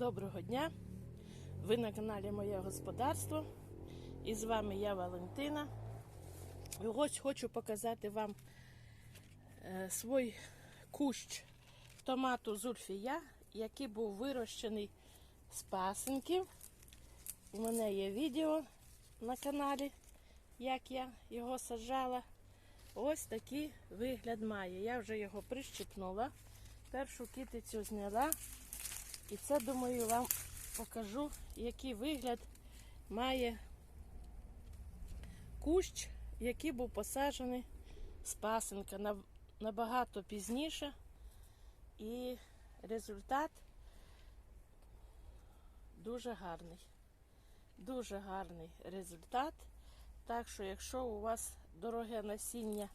Доброго дня! Ви на каналі Моє Господарство. І з вами я Валентина. І ось хочу показати вам е, свій кущ томату зульфія, який був вирощений з пасенків. У мене є відео на каналі, як я його саджала. Ось такий вигляд має. Я вже його прищепнула. Першу китицю зняла. І це, думаю, вам покажу, який вигляд має кущ, який був посаджений з пасенка набагато пізніше. І результат дуже гарний. Дуже гарний результат. Так що, якщо у вас дороге насіння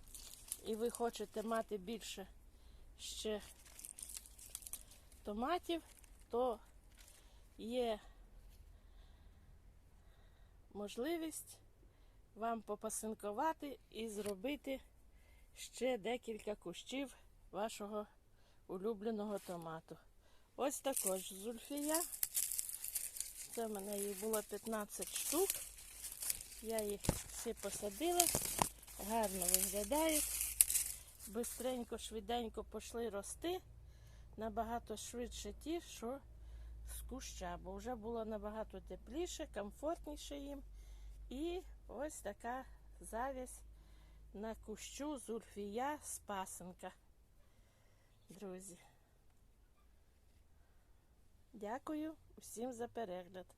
і ви хочете мати більше ще томатів, то є можливість вам попасинкувати і зробити ще декілька кущів вашого улюбленого томату. Ось також зульфія. Це в мене їх було 15 штук. Я їх всі посадила, гарно виглядають. Бистренько, швиденько пішли рости набагато швидше ті, що з куща, бо вже було набагато тепліше, комфортніше їм. І ось така завість на кущу зульфія спасенка. Друзі. Дякую усім за перегляд.